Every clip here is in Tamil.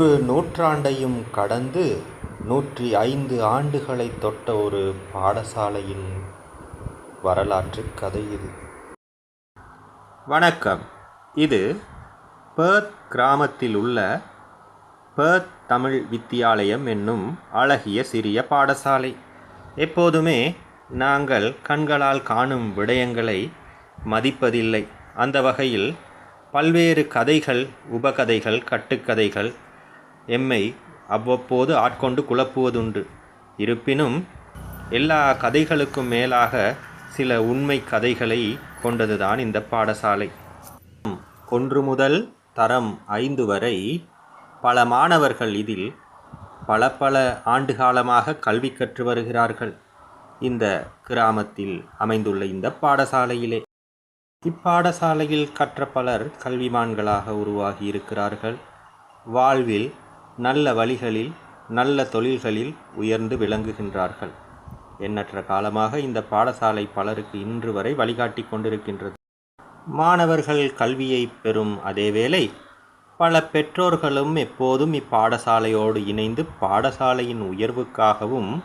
ஒரு நூற்றாண்டையும் கடந்து நூற்றி ஐந்து ஆண்டுகளைத் தொட்ட ஒரு பாடசாலையின் வரலாற்றுக் கதை இது. வணக்கம். இது பேர்த் கிராமத்தில் உள்ள பேர்த் தமிழ் வித்தியாலயம் என்னும் அழகிய சிறிய பாடசாலை. எப்போதுமே நாங்கள் கண்களால் காணும் விடயங்களை மதிப்பதில்லை. அந்த வகையில் பல்வேறு கதைகள் உபகதைகள் கட்டுக்கதைகள் எம்மை அவ்வப்போது ஆட்கொண்டு குழப்புவதுண்டு. இருப்பினும் எல்லா கதைகளுக்கும் மேலாக சில உண்மை கதைகளை கொண்டதுதான் இந்த பாடசாலை. ஒன்று முதல் தரம் ஐந்து வரை பல மாணவர்கள் இதில் பல பல ஆண்டுகாலமாக கல்வி கற்று வருகிறார்கள். இந்த கிராமத்தில் அமைந்துள்ள இந்த பாடசாலையிலே. இப்பாடசாலையில் கற்ற பலர் கல்விமான்களாக உருவாகி இருக்கிறார்கள். வாழ்வில் நல்ல வழிகளில் நல்ல தொழில்களில் உயர்ந்து விளங்குகின்றார்கள். எண்ணற்ற காலமாக இந்த பாடசாலை பலருக்கு இன்று வரை வழிகாட்டி கொண்டிருக்கின்றது. மாணவர்கள் கல்வியை பெறும் அதேவேளை பல பெற்றோர்களும் எப்போதும் இப்பாடசாலையோடு இணைந்து பாடசாலையின் உயர்வுக்காகவும்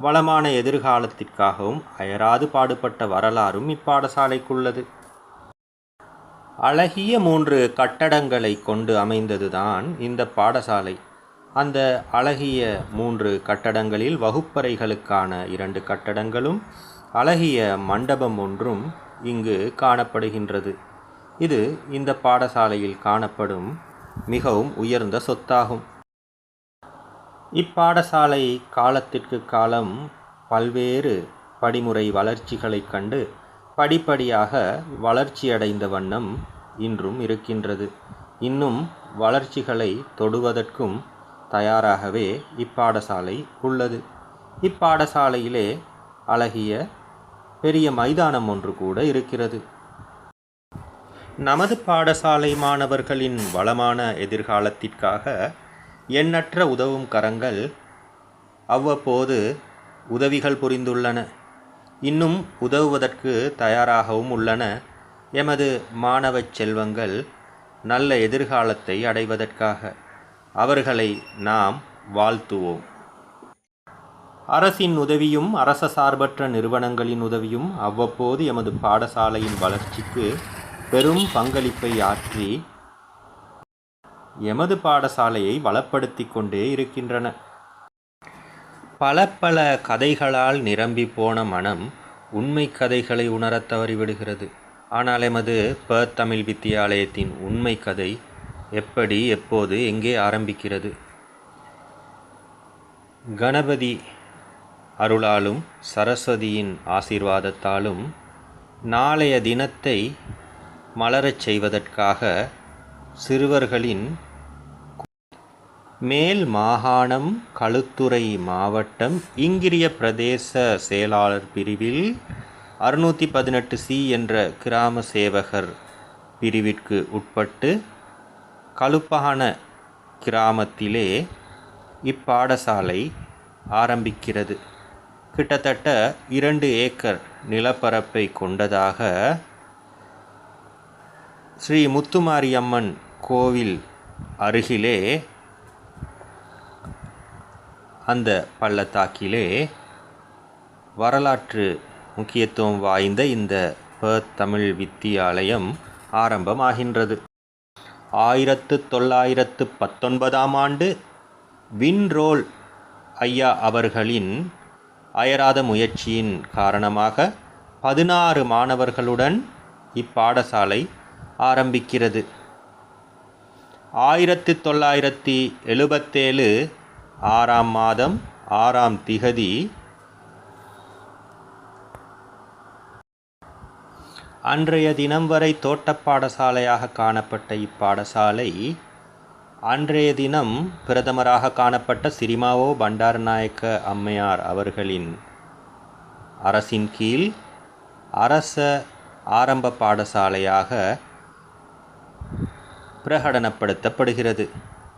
வளமான எதிர்காலத்திற்காகவும் அயராது பாடுபட்ட வரலாறும் இப்பாடசாலைக்குள்ளது. அழகிய மூன்று கட்டடங்களை கொண்டு அமைந்ததுதான் இந்த பாடசாலை. அந்த அழகிய மூன்று கட்டடங்களில் வகுப்பறைகளுக்கான இரண்டு கட்டடங்களும் அழகிய மண்டபம் ஒன்றும் இங்கு காணப்படுகின்றது. இது இந்த பாடசாலையில் காணப்படும் மிகவும் உயர்ந்த சொத்தாகும். இப்பாடசாலை காலத்திற்கு காலம் பல்வேறு படிமுறை வளர்ச்சிகளைக் கண்டு படிப்படியாக வளர்ச்சியடைந்த வண்ணம் இன்றும் இருக்கின்றது. இன்னும் வளர்ச்சிகளை தொடுவதற்கும் தயாராகவே இப்பாடசாலை உள்ளது. இப்பாடசாலையிலே அழகிய பெரிய மைதானம் ஒன்று கூட இருக்கிறது. நமது பாடசாலை மாணவர்களின் வளமான எதிர்காலத்திற்காக எண்ணற்ற உதவும் கரங்கள் அவ்வப்போது உதவிகள் புரிந்துள்ளன. இன்னும் உதவுவதற்கு தயாராகவும் உள்ளன. எமது மாணவச் செல்வங்கள் நல்ல எதிர்காலத்தை அடைவதற்காக. அவர்களை நாம் வாழ்த்துவோம். அரசின் உதவியும் அரச சார்பற்ற நிறுவனங்களின் உதவியும் அவ்வப்போது எமது பாடசாலையின் வளர்ச்சிக்கு பெரும் பங்களிப்பை ஆற்றி எமது பாடசாலையை வளப்படுத்தி கொண்டே இருக்கின்றன. பல பல கதைகளால் நிரம்பி போன மனம் உண்மை கதைகளை உணரத் தவறிவிடுகிறது. ஆனால் எமது ப தமிழ் வித்தியாலயத்தின் உண்மை கதை எப்படி எப்போது எங்கே ஆரம்பிக்கிறது? கணபதி அருளாலும் சரஸ்வதியின் ஆசீர்வாதத்தாலும் நாளைய தினத்தை மலரச் செய்வதற்காக சிறுவர்களின் மேல் மாகாணம் களுத்துறை மாவட்டம் இங்கிரிய பிரதேச செயலாளர் பிரிவில் அறுநூற்றி பதினெட்டு சி என்ற கிராம சேவகர் பிரிவிற்கு உட்பட்டு கலுப்பகான கிராமத்திலே இப்பாடசாலை ஆரம்பிக்கிறது. கிட்டத்தட்ட இரண்டு ஏக்கர் நிலப்பரப்பை கொண்டதாக ஸ்ரீ முத்துமாரியம்மன் கோவில் அருகிலே அந்த பள்ளத்தாக்கிலே வரலாற்று முக்கியத்துவம் வாய்ந்த இந்த ப தமிழ் வித்தியாலயம் ஆரம்பமாகின்றது. ஆயிரத்து தொள்ளாயிரத்து பத்தொன்பதாம் ஆண்டு வின்ரோல் ஐயா அவர்களின் அயராத முயற்சியின் காரணமாக பதினாறு மாணவர்களுடன் இப்பாடசாலை ஆரம்பிக்கிறது. ஆயிரத்தி தொள்ளாயிரத்தி எழுபத்தேழு ஆறாம் மாதம் ஆறாம் திகதி அன்றைய தினம் வரை தோட்டப்பாடசாலையாக காணப்பட்ட இப்பாடசாலை அன்றைய தினம் பிரதமராக காணப்பட்ட சிரிமாவோ பண்டாரநாயக்க அம்மையார் அவர்களின் அரசின் கீழ் அரச ஆரம்ப பாடசாலையாக பிரகடனப்படுத்தப்படுகிறது.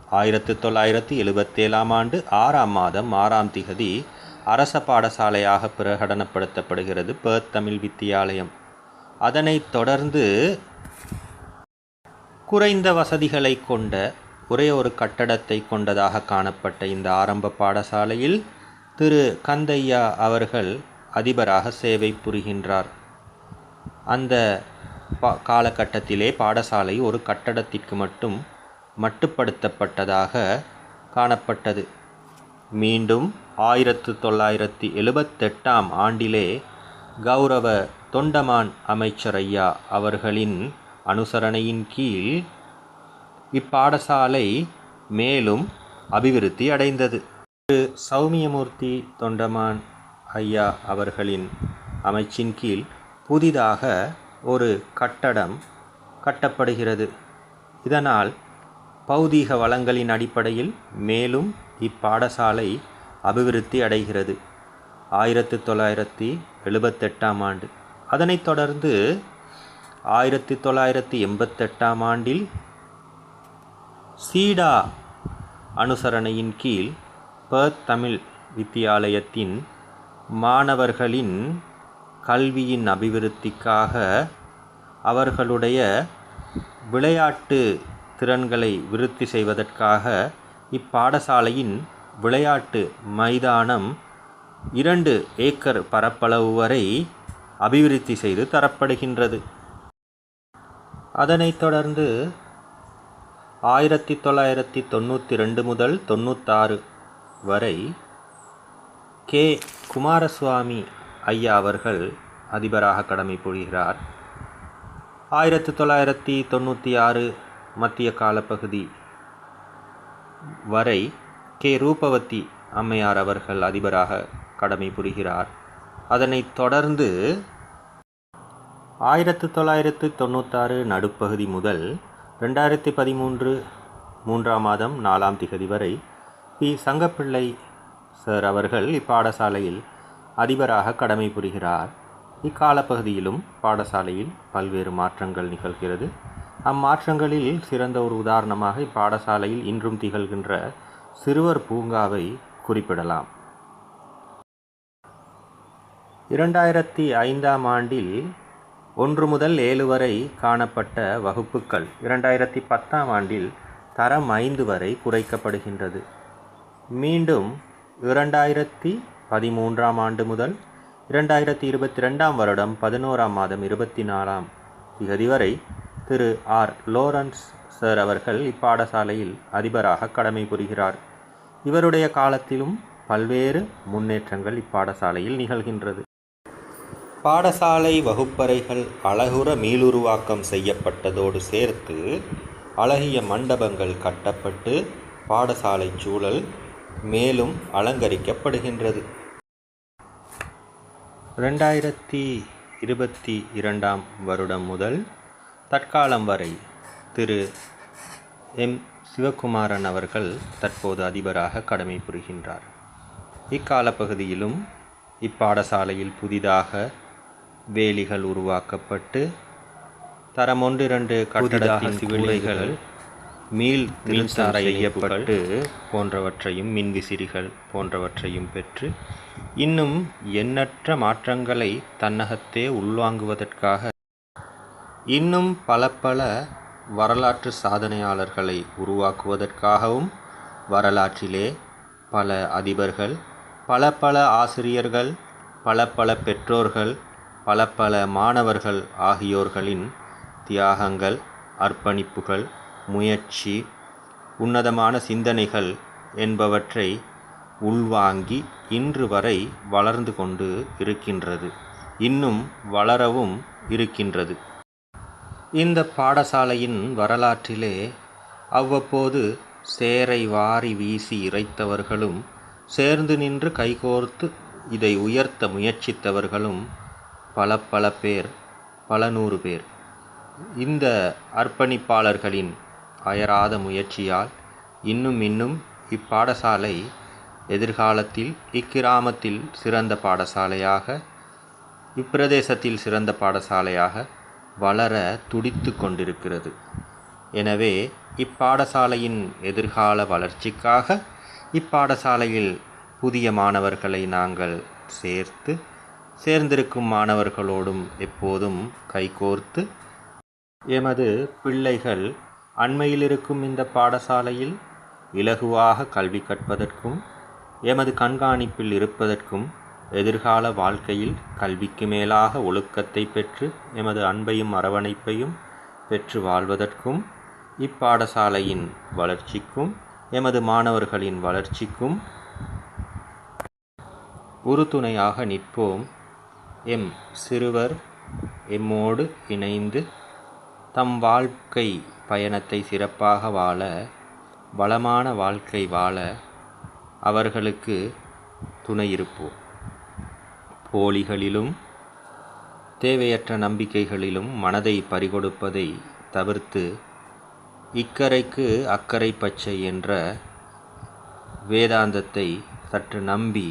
ஆயிரத்து தொள்ளாயிரத்தி எழுபத்தேழாம் ஆண்டு ஆறாம் மாதம் ஆறாம் திகதி அரச பாடசாலையாக பிரகடனப்படுத்தப்படுகிறது பேர்த் தமிழ் வித்தியாலயம். அதனைத் தொடர்ந்து குறைந்த வசதிகளை கொண்ட ஒரே ஒரு கட்டடத்தை கொண்டதாக காணப்பட்ட இந்த ஆரம்ப பாடசாலையில் திரு. கந்தையா அவர்கள் அதிபராக சேவை புரிகின்றார். அந்த பா காலகட்டத்திலே பாடசாலை ஒரு கட்டடத்திற்கு மட்டும் மட்டுப்படுத்தப்பட்டதாக காணப்பட்டது. மீண்டும் ஆயிரத்து தொள்ளாயிரத்தி எழுபத்தெட்டாம் ஆண்டிலே கௌரவ தொண்டமான் அமைச்சர் ஐயா அவர்களின் அனுசரணையின் கீழ் இப்பாடசாலை மேலும் அபிவிருத்தி அடைந்தது. திரு. சௌமியமூர்த்தி தொண்டமான் ஐயா அவர்களின் அமைச்சின் கீழ் புதிதாக ஒரு கட்டடம் கட்டப்படுகிறது. இதனால் பௌதீக வளங்களின் அடிப்படையில் மேலும் இப்பாடசாலை அபிவிருத்தி அடைகிறது. ஆயிரத்து தொள்ளாயிரத்தி எழுபத்தெட்டாம் ஆண்டு. அதனைத் தொடர்ந்து ஆயிரத்தி தொள்ளாயிரத்தி எண்பத்தெட்டாம் ஆண்டில் சீடா அனுசரணையின் கீழ் பர்த் தமிழ் வித்தியாலயத்தின் மாணவர்களின் கல்வியின் அபிவிருத்திக்காக அவர்களுடைய விளையாட்டு திறன்களை விருத்தி செய்வதற்காக இப்பாடசாலையின் விளையாட்டு மைதானம் இரண்டு ஏக்கர் பரப்பளவு வரை அபிவிருத்தி செய்து தரப்படுகின்றது. அதனைத் தொடர்ந்து ஆயிரத்தி தொள்ளாயிரத்தி தொண்ணூற்றி ரெண்டு முதல் தொண்ணூத்தாறு வரை கே. குமாரசுவாமி ஐயா அவர்கள் அதிபராக கடமை புரிகிறார். ஆயிரத்தி தொள்ளாயிரத்தி தொண்ணூற்றி ஆறு மத்திய காலப்பகுதி வரை கே. ரூபவதி அம்மையார் அவர்கள் அதிபராக கடமை புரிகிறார். அதனைத் தொடர்ந்து ஆயிரத்து தொள்ளாயிரத்து தொண்ணூத்தாறு நடுப்பகுதி முதல் ரெண்டாயிரத்தி பதிமூன்று மூன்றாம் மாதம் நாலாம் திகதி வரை பி. சங்கப்பிள்ளை சார் அவர்கள் இப்பாடசாலையில் அதிபராக கடமை புரிகிறார். இக்காலப்பகுதியிலும் பாடசாலையில் பல்வேறு மாற்றங்கள் நிகழ்கிறது. அம்மாற்றங்களில் சிறந்த ஒரு உதாரணமாக இப்பாடசாலையில் இன்றும் திகழ்கின்ற சிறுவர் பூங்காவை குறிப்பிடலாம். இரண்டாயிரத்தி ஐந்தாம் ஆண்டில் ஒன்று முதல் ஏழு வரை காணப்பட்ட வகுப்புகள் இரண்டாயிரத்தி பத்தாம் ஆண்டில் தரம் ஐந்து வரை குறைக்கப்படுகின்றது. மீண்டும் இரண்டாயிரத்தி பதிமூன்றாம் ஆண்டு முதல் இரண்டாயிரத்தி இருபத்தி ரெண்டாம் வருடம் பதினோராம் மாதம் இருபத்தி நாலாம் திகதி வரை திரு ஆர். லோரன்ஸ் சார் அவர்கள் இப்பாடசாலையில் அதிபராக கடமை புரிகிறார். இவருடைய காலத்திலும் பல்வேறு முன்னேற்றங்கள் இப்பாடசாலையில் நிகழ்கின்றது. பாடசாலை வகுப்பறைகள் அழகுற மீளுருவாக்கம் செய்யப்பட்டதோடு சேர்த்து அழகிய மண்டபங்கள் கட்டப்பட்டு பாடசாலை சூழல் மேலும் அலங்கரிக்கப்படுகின்றது. ரெண்டாயிரத்தி இருபத்தி இரண்டாம் வருடம் முதல் தற்காலம் வரை திரு. எம். சிவகுமாரன் அவர்கள் தற்போது அதிபராக கடமை புரிகின்றார் இக்காலப்பகுதியிலும் இப்பாடசாலையில் புதிதாக வேலிகள் உருவாக்கப்பட்டு தரம் ஒன்று இரண்டு கட்டடத்தின் கூரைகள் மீள் மின்சார செய்யப்பட்டு போன்றவற்றையும் மின்விசிறிகள் போன்றவற்றையும் பெற்று இன்னும் எண்ணற்ற மாற்றங்களை தன்னகத்தே உள்வாங்குவதற்காக இன்னும் பல பல வரலாற்று சாதனையாளர்களை உருவாக்குவதற்காகவும் வரலாற்றிலே பல அதிபர்கள் பல பல ஆசிரியர்கள் பல பல பெற்றோர்கள் பல பல மாணவர்கள் ஆகியோர்களின் தியாகங்கள் அர்ப்பணிப்புகள் முயற்சி உன்னதமான சிந்தனைகள் என்பவற்றை உள்வாங்கி இன்று வரை வளர்ந்து கொண்டு இருக்கின்றது. இன்னும் வளரவும் இருக்கின்றது. இந்த பாடசாலையின் வரலாற்றிலே அவ்வப்போது சேரை வாரி வீசி இறைத்தவர்களும் சேர்ந்து நின்று கைகோர்த்து இதை உயர்த்த முயற்சித்தவர்களும் பல பல பேர் பல நூறு பேர். இந்த அர்ப்பணிப்பாளர்களின் அயராத முயற்சியால் இன்னும் இன்னும் இப்பாடசாலை எதிர்காலத்தில் இக்கிராமத்தில் சிறந்த பாடசாலையாக இப்பிரதேசத்தில் சிறந்த பாடசாலையாக வளர துடித்து கொண்டிருக்கிறது. எனவே இப்பாடசாலையின் எதிர்கால வளர்ச்சிக்காக இப்பாடசாலையில் புதிய மாணவர்களை நாங்கள் சேர்த்து சேர்ந்திருக்கும் மாணவர்களோடும் எப்போதும் கைகோர்த்து எமது பிள்ளைகள் அண்மையில் இருக்கும் இந்த பாடசாலையில் இலகுவாக கல்வி கற்பதற்கும் எமது கண்காணிப்பில் இருப்பதற்கும் எதிர்கால வாழ்க்கையில் கல்விக்கு மேலாக ஒழுக்கத்தை பெற்று எமது அன்பையும் அரவணைப்பையும் பெற்று வாழ்வதற்கும் இப்பாடசாலையின் வளர்ச்சிக்கும் எமது மாணவர்களின் வளர்ச்சிக்கும் உறுதுணையாக நிற்போம். எம் சிறுவர் எம்மோடு இணைந்து தம் வாழ்க்கை பயணத்தை சிறப்பாக வாழ வளமான வாழ்க்கை வாழ அவர்களுக்கு துணையிருப்போம் போலிகளிலும் தேவையற்ற நம்பிக்கைகளிலும் மனதை பறிகொடுப்பதை தவிர்த்து இக்கரைக்கு அக்கறை பச்சை என்ற வேதாந்தத்தை சற்று நம்பி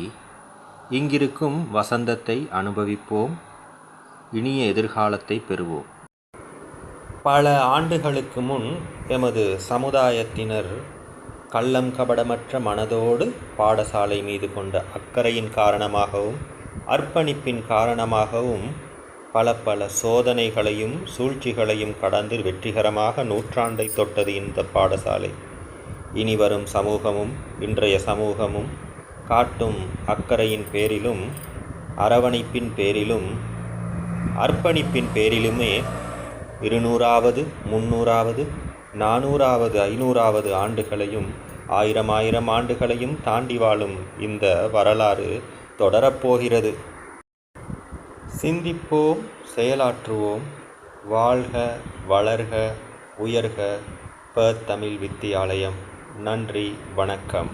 இங்கிருக்கும் வசந்தத்தை அனுபவிப்போம் இனிய எதிர்காலத்தை பெறுவோம். பல ஆண்டுகளுக்கு முன் எமது சமுதாயத்தினர் கள்ளம் கபடமற்ற மனதோடு பாடசாலை மீது கொண்ட அக்கறையின் காரணமாகவும் அர்ப்பணிப்பின் காரணமாகவும் பல பல சோதனைகளையும் சூழ்ச்சிகளையும் கடந்து வெற்றிகரமாக நூற்றாண்டை தொட்டது இந்த பாடசாலை. இனி வரும் சமூகமும் இன்றைய சமூகமும் காட்டும் அக்கறையின் பேரிலும் அரவணைப்பின் பேரிலும் அர்ப்பணிப்பின் பேரிலுமே இருநூறாவது முன்னூறாவது நானூறாவது ஐநூறாவது ஆண்டுகளையும் ஆயிரம் ஆயிரம் ஆண்டுகளையும் தாண்டி வாழும் இந்த வரலாறு தொடரப்போகிறது. சிந்திப்போம் செயலாற்றுவோம். வாழ்க வளர்க உயர்க. ப தமிழ் வித்தியாலயம். நன்றி வணக்கம்.